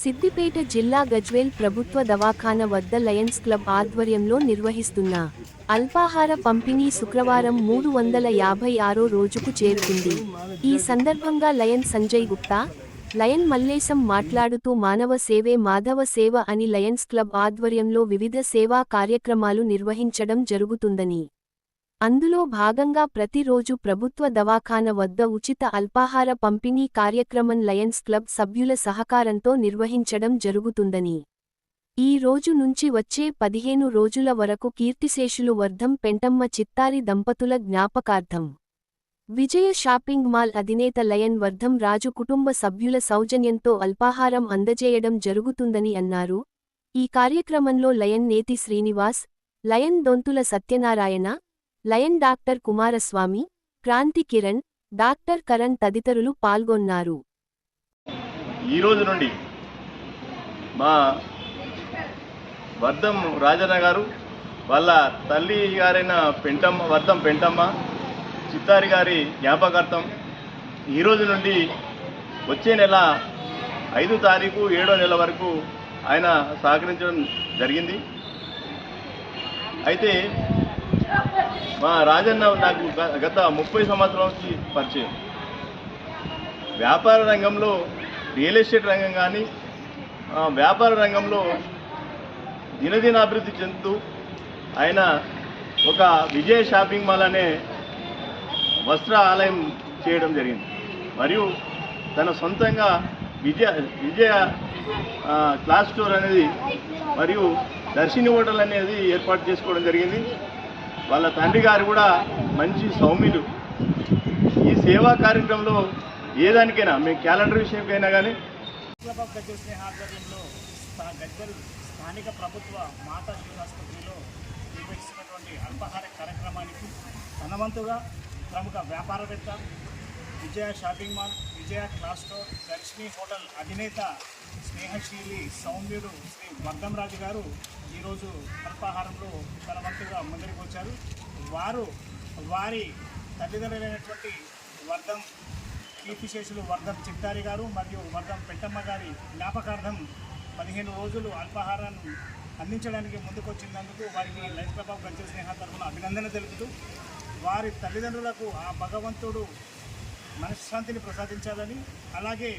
సిద్దిపేట జిల్లా గజ్వేల్ ప్రభుత్వ దవాఖాన వద్ద లయన్స్ క్లబ్ ఆధ్వర్యంలో నిర్వహిస్తున్న అల్పాహార పంపిణీ శుక్రవారం మూడు వందల యాభై ఆరో రోజుకు చేరుకుంది. ఈ సందర్భంగా లయన్ సంజయ్ గుప్తా లయన్ మల్లేశం మాట్లాడుతూ మానవ సేవే మాధవ సేవ అని లయన్స్ క్లబ్ ఆధ్వర్యంలో వివిధ సేవా కార్యక్రమాలు నిర్వహించడం జరుగుతుందని అందులో భాగంగా ప్రతిరోజు ప్రభుత్వ దవాఖాన వద్ద ఉచిత అల్పాహార పంపిణీ కార్యక్రమం లయన్స్ క్లబ్ సభ్యుల సహకారంతో నిర్వహించడం జరుగుతుందని. ఈ రోజు నుంచి వచ్చే పదిహేను రోజుల వరకు కీర్తిశేషులు వర్ధం పెంటమ్మ చిత్తారి దంపతుల జ్ఞాపకార్థం. విజయ షాపింగ్ మాల్ అధినేత లయన్ వర్ధం రాజు కుటుంబ సభ్యుల సౌజన్యంతో అల్పాహారం అందజేయడం జరుగుతుందని అన్నారు. ఈ కార్యక్రమంలో lion Neti Srinivas lion Donthula Satyanarayana lion doctor Kumaraswamy Kranti Kiran doctor Karan తదితరులు పాల్గొన్నారు. ఈ రోజు నుండి మా వర్ధం రాజన్న గారు వాళ్ళ తల్లి గారైన పెంటమ్మ వర్ధం పెంటమ్మ చిత్తారి గారి జ్ఞాపకార్థం ఈ రోజు నుండి వచ్చే నెల ఐదు తారీఖు ఏడో నెల వరకు ఆయన సహకరించడం జరిగింది. అయితే మా రాజన్న నాకు గత ముప్పై సంవత్సరాల నుంచి పరిచయం. వ్యాపార రంగంలో రియల్ ఎస్టేట్ రంగం కానీ వ్యాపార రంగంలో దినదిన అభివృద్ధి చెందుతూ ఆయన ఒక విజయ షాపింగ్ మాల్ అనే వస్త్ర ఆలయం చేయడం జరిగింది. మరియు తన సొంతంగా విజయ విజయ క్లాస్ స్టోర్ అనేది మరియు దర్శిని హోటల్ అనేది ఏర్పాటు చేసుకోవడం జరిగింది. వాళ్ళ తండ్రి గారు కూడా మంచి సౌమ్యులు. ఈ సేవా కార్యక్రమంలో ఏదానికైనా మీ క్యాలెండర్ విషయంకైనా కానీ స్నేహ ఆధ్వర్యంలో స్థా- స్థానిక ప్రభుత్వ మాతా శిశు ఆసుపత్రిలో నిర్వహిస్తున్నటువంటి అల్పహార కార్యక్రమానికి ధనవంతుగా ప్రముఖ వ్యాపారవేత్త Vijaya shopping mall Vijaya class store Darshini hotel అధినేత స్నేహశీలి సౌమ్యుడు శ్రీ వర్ధంరాజు గారు ఈరోజు అల్పాహారంలో ధనవంతుగా ముందరికి వచ్చారు. వారు వారి తల్లిదండ్రులైనటువంటి వర్ధం కీర్తిశేషులు వర్ధం చిత్తారి గారు మరియు వర్ధం పెట్టమ్మ గారి జ్ఞాపకార్థం పదిహేను రోజులు అల్పాహారాన్ని అందించడానికి ముందుకొచ్చినందుకు వారికి life club of Gajjala Sneha తరఫున అభినందన తెలుపుతూ వారి తల్లిదండ్రులకు ఆ భగవంతుడు మనశ్శాంతిని ప్రసాదించాలని అలాగే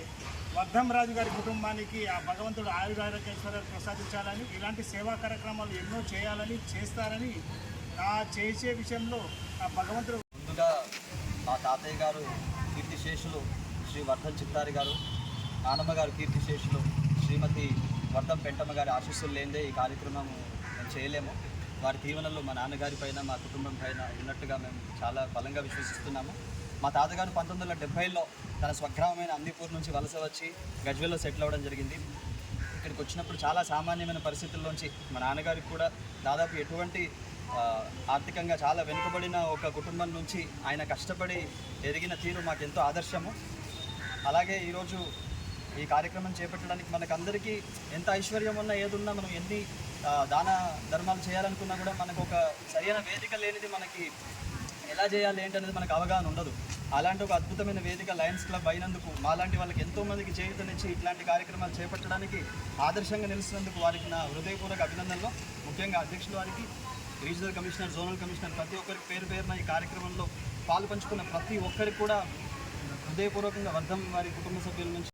వర్ధం రాజు గారి కుటుంబానికి ఆ భగవంతుడు ఆయురారోగ్యేశ్వరాలు ప్రసాదించాలని ఇలాంటి సేవా కార్యక్రమాలు ఎన్నో చేయాలని చేస్తారని ఆ చేసే విషయంలో ఆ భగవంతుడు ముందుగా మా తాతయ్య గారు కీర్తిశేషులు శ్రీ వర్ధన్ చిత్తారి గారు నానమ్మ గారు కీర్తిశేషులు శ్రీమతి వర్ధం పెంటమ్మ గారి ఆశీస్సులు లేనిదే ఈ కార్యక్రమం మేము చేయలేము. వారి దీవెనలు మా నాన్నగారి పైన మా కుటుంబం పైన ఉన్నట్టుగా మేము చాలా బలంగా విశ్వసిస్తున్నాము. మా తాతగారు పంతొమ్మిది వందల డెబ్బైలో తన స్వగ్రామమైన అందిపూర్ నుంచి వలస వచ్చి గజ్వేల్లో సెటిల్ అవ్వడం జరిగింది. ఇక్కడికి వచ్చినప్పుడు చాలా సామాన్యమైన పరిస్థితుల్లోంచి మా నాన్నగారికి కూడా దాదాపు ఎటువంటి ఆర్థికంగా చాలా వెనుకబడిన ఒక కుటుంబం నుంచి ఆయన కష్టపడి ఎదిగిన తీరు మాకు ఎంతో ఆదర్శము. అలాగే ఈరోజు ఈ కార్యక్రమం చేపట్టడానికి మనకందరికీ ఎంత ఐశ్వర్యం ఉన్నా ఏదున్నా మనం ఎన్ని దాన ధర్మాలు చేయాలనుకున్నా కూడా మనకు ఒక సరైన వేదిక లేనిది మనకి ఎలా చేయాలి ఏంటనేది మనకు అవగాహన ఉండదు. అలాంటి ఒక అద్భుతమైన వేదిక లయన్స్ క్లబ్ అయినందుకు మాలాంటి వాళ్ళకి ఎంతో మందికి చేయూతనిచ్చి ఇట్లాంటి కార్యక్రమాలు చేపట్టడానికి ఆదర్శంగా నిలిచినందుకు వారికి నా హృదయపూర్వక అభినందనలు. ముఖ్యంగా అధ్యక్షుల వారికి రీజనల్ కమిషనర్ జోనల్ కమిషనర్ ప్రతి ఒక్కరికి పేరు పేరున ఈ కార్యక్రమంలో పాల్పంచుకున్న ప్రతి ఒక్కరికి కూడా హృదయపూర్వకంగా వర్ధం వారి కుటుంబ సభ్యుల నుంచి